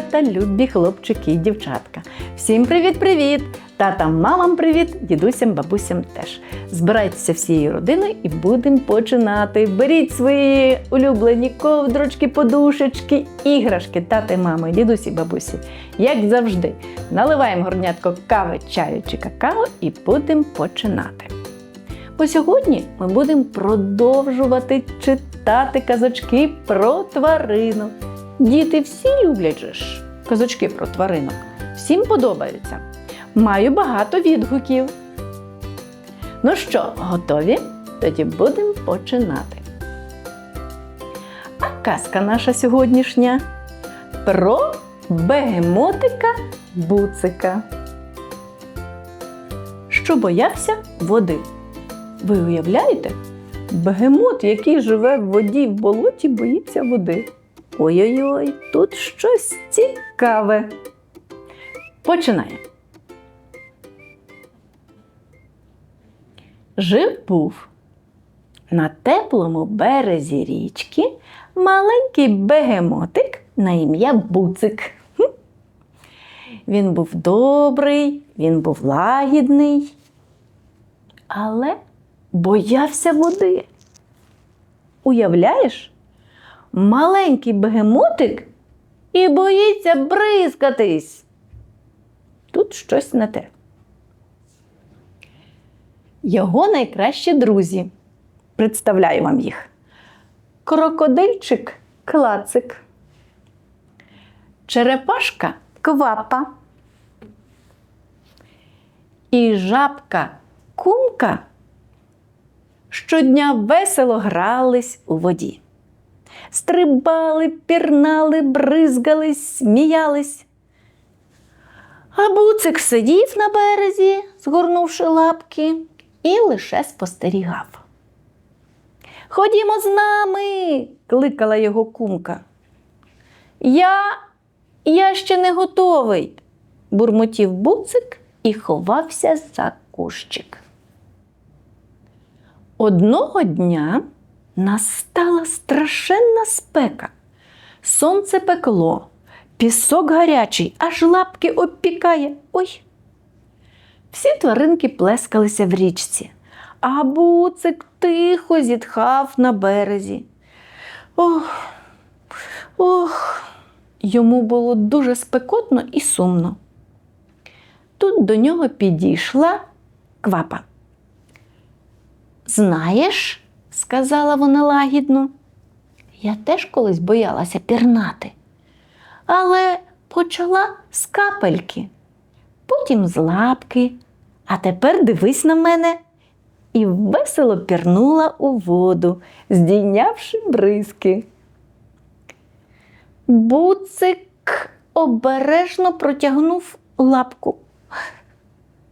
Малята, любі хлопчики і дівчатка. Всім привіт-привіт! Татам, мамам привіт, дідусям, бабусям теж. Збирайтеся всією родиною і будемо починати. Беріть свої улюблені ковдрочки, подушечки, іграшки, тати, мами, дідусі, бабусі. Як завжди, наливаємо горнятко кави, чаю чи какао і будемо починати. Бо сьогодні ми будемо продовжувати читати казочки про тваринок. Діти всі люблять же ж казочки про тваринок. Всім подобаються. Маю багато відгуків. Ну що, готові? Тоді будемо починати. А казка наша сьогоднішня про бегемотика буцика, що боявся води. Ви уявляєте? Бегемот, який живе в воді в болоті, боїться води. Ой-ой-ой, тут щось цікаве. Починаємо. Жив був на теплому березі річки маленький бегемотик на ім'я Буцик. Він був добрий, він був лагідний, але боявся води. Уявляєш? Маленький бегемотик і боїться бризкатись. Тут щось не те. Його найкращі друзі. Представляю вам їх. Крокодильчик клацик. Черепашка квапа. І жабка кумка щодня весело грались у воді. Стрибали, пірнали, бризгались, сміялись. А буцик сидів на березі, згорнувши лапки, і лише спостерігав. Ходімо з нами, кликала його кумка. Я, я ще не готовий, бурмотів буцик і ховався за кущик. Одного дня настала страшенна спека. Сонце пекло, пісок гарячий, аж лапки обпікає. Ой. Всі тваринки плескалися в річці, а буцик тихо зітхав на березі. Ох, ох, йому було дуже спекотно і сумно. Тут до нього підійшла квапа. Знаєш, сказала вона лагідно, я теж колись боялася пірнати, але почала з капельки, потім з лапки, а тепер дивись на мене. І весело пірнула у воду, здійнявши бризки. Буцик обережно протягнув лапку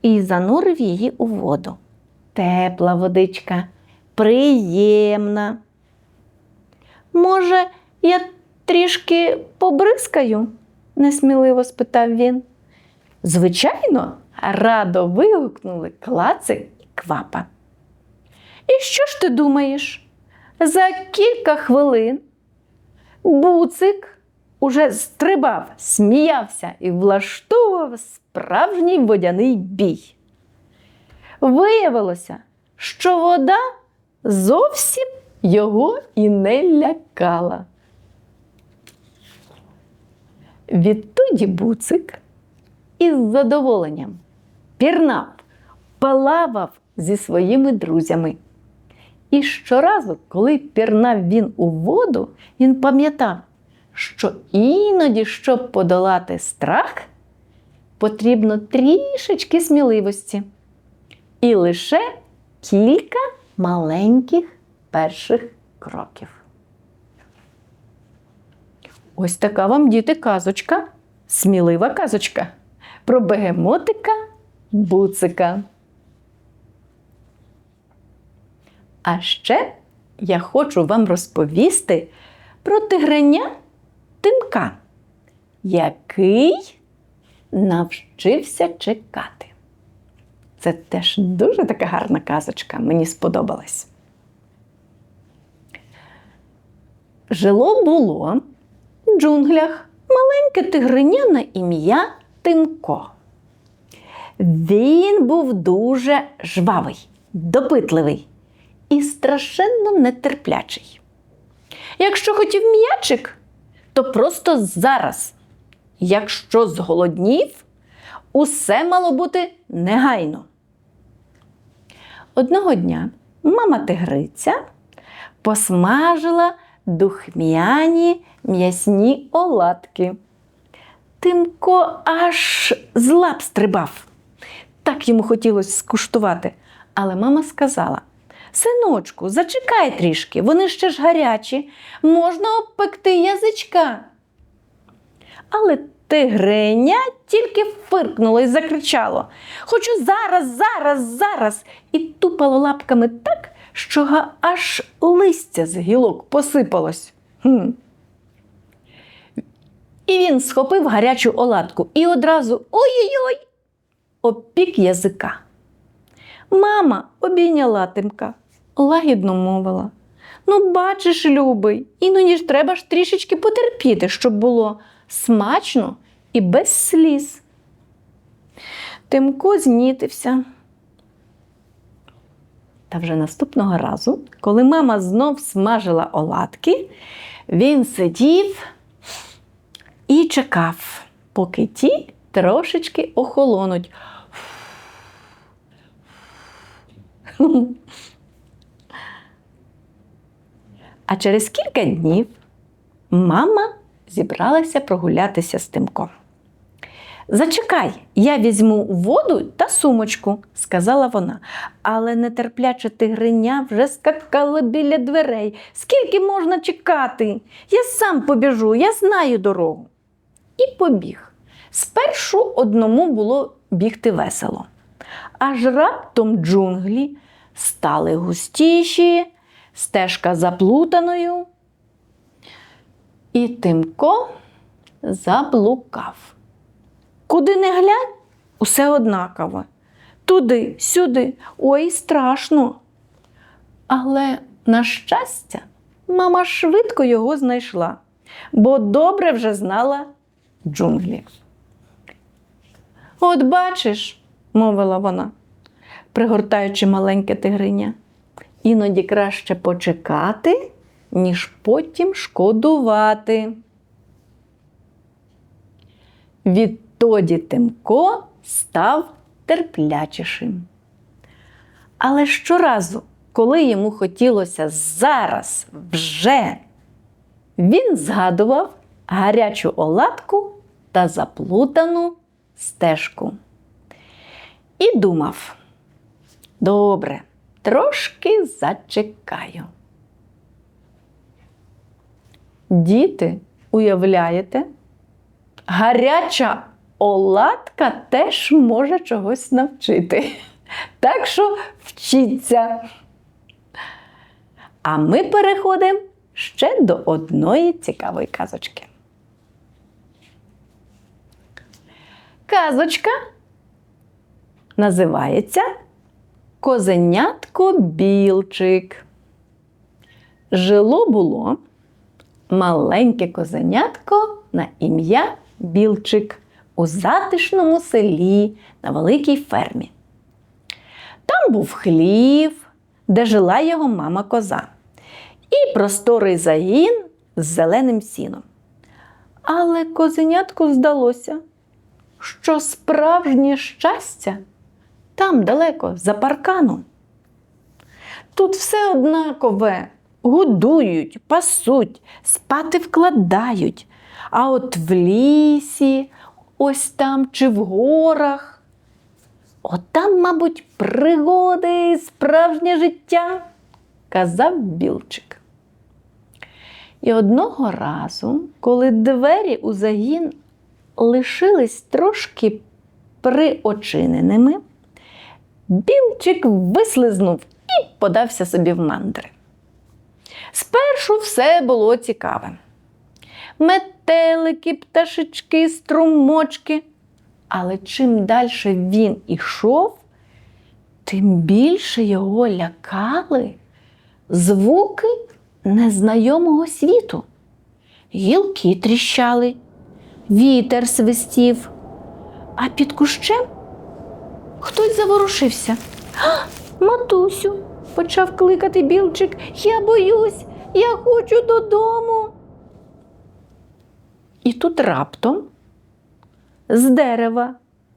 і занурив її у воду. Тепла водичка, приємна. Може, я трішки побризкаю? несміливо спитав він. Звичайно, радо вигукнули клацик і квапа. І що ж ти думаєш? За кілька хвилин буцик уже стрибав, сміявся і влаштовував справжній водяний бій. Виявилося, що вода зовсім його і не лякала. Відтоді буцик із задоволенням пірнав, плавав зі своїми друзями. І щоразу, коли пірнав він у воду, він пам'ятав, що іноді, щоб подолати страх, потрібно трішечки сміливості. І лише кілька маленьких перших кроків. Ось така вам, діти, казочка, смілива казочка про бегемотика буцика. А ще я хочу вам розповісти про тигреня Тимка, який навчився чекати. Це теж дуже така гарна казочка, мені сподобалась. Жило було в джунглях маленьке тигриня на ім'я Тимко. Він був дуже жвавий, допитливий і страшенно нетерплячий. Якщо хотів м'ячик, то просто зараз. Якщо зголоднів, усе мало бути негайно. Одного дня мама тигриця посмажила духмяні м'ясні оладки. Тимко аж з лап стрибав. Так йому хотілося скуштувати. Але мама сказала: Синочку, зачекай трішки, вони ще ж гарячі, можна обпекти язичка. Але тигриня тільки фиркнуло і закричало: Хочу зараз, зараз, зараз! І тупало лапками так, що аж листя з гілок посипалось. Хм. І він схопив гарячу оладку і одразу ой-ой-ой обпік язика. Мама обійняла Тимка, лагідно мовила. Ну, бачиш, любий, іноді ж треба ж трішечки потерпіти, щоб було смачно і без сліз. Тимко знітився. Та вже наступного разу, коли мама знов смажила оладки, він сидів і чекав, поки ті трошечки охолонуть. А через кілька днів мама зібралася прогулятися з Тимком. Зачекай, я візьму воду та сумочку, сказала вона, але нетерпляче тигриня вже скакала біля дверей. Скільки можна чекати? Я сам побіжу, я знаю дорогу. І побіг. Спершу одному було бігти весело. Аж раптом джунглі стали густіші, стежка заплутаною. І Тимко заблукав. Куди не глянь, усе однаково. Туди, сюди, ой, страшно. Але, на щастя, мама швидко його знайшла, бо добре вже знала джунглі. От бачиш, мовила вона, пригортаючи маленьке тигриня, іноді краще почекати, ніж потім шкодувати. Відтоді Тимко став терплячішим. Але щоразу, коли йому хотілося зараз вже, він згадував гарячу оладку та заплутану стежку. І думав: добре, трошки зачекаю. Діти, уявляєте? гаряча оладка теж може чогось навчити. Так що вчіться. А ми переходимо ще до одної цікавої казочки. Казочка називається Козенятко Білчик. Жило було маленьке козенятко на ім'я Білчик у затишному селі на великій фермі. Там був хлів, де жила його мама коза, і просторий загін з зеленим сіном. Але козенятку здалося, що справжнє щастя там далеко, за парканом. Тут все однакове. Годують, пасуть, спати вкладають. А от в лісі, ось там чи в горах, от там, мабуть, пригоди, і справжнє життя, казав білчик. І одного разу, коли двері у загін лишились трошки приочиненими, білчик вислизнув і подався собі в мандри. Спершу все було цікаве. Метелики, пташечки, струмочки. Але чим далі він ішов, тим більше його лякали звуки незнайомого світу. Гілки тріщали, вітер свистів, а під кущем хтось заворушився. Матусю, почав кликати білчик, я боюсь, я хочу додому. І тут раптом з дерева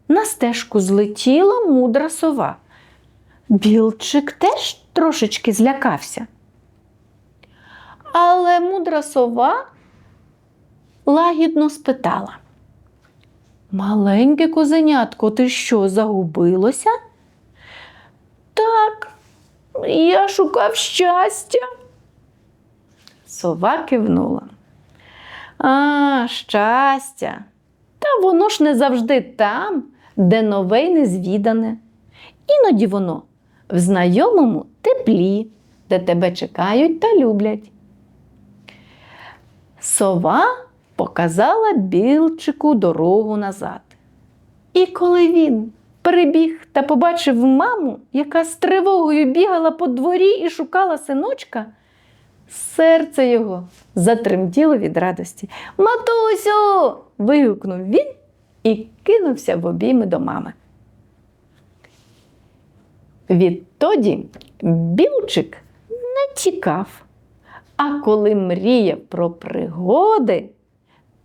на стежку злетіла мудра сова. Білчик теж трошечки злякався. Але мудра сова лагідно спитала. Маленьке козенятко, ти що, загубилося? Так, я шукав щастя. Сова кивнула. А, щастя. Та воно ж не завжди там, де нове й незвідане. Іноді воно в знайомому теплі, де тебе чекають та люблять. Сова показала білчику дорогу назад. І коли він прибіг та побачив маму, яка з тривогою бігала по дворі і шукала синочка, серце його затремтіло від радості. Матусю. вигукнув він і кинувся в обійми до мами. Відтоді білчик не тікав, а коли мріяв про пригоди,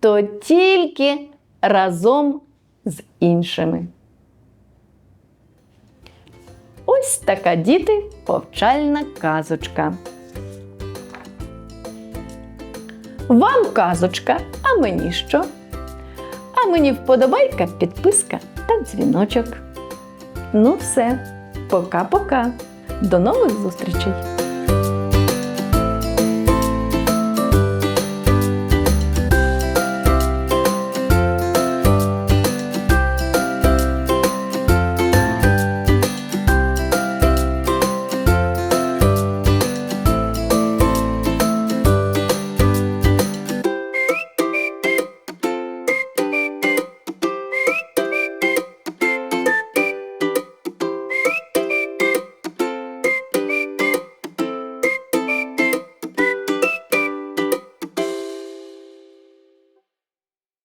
то тільки разом з іншими. Ось така діти повчальна казочка. Вам казочка, а мені що? А мені вподобайка, підписка та дзвіночок. Ну все, пока-пока. До нових зустрічей!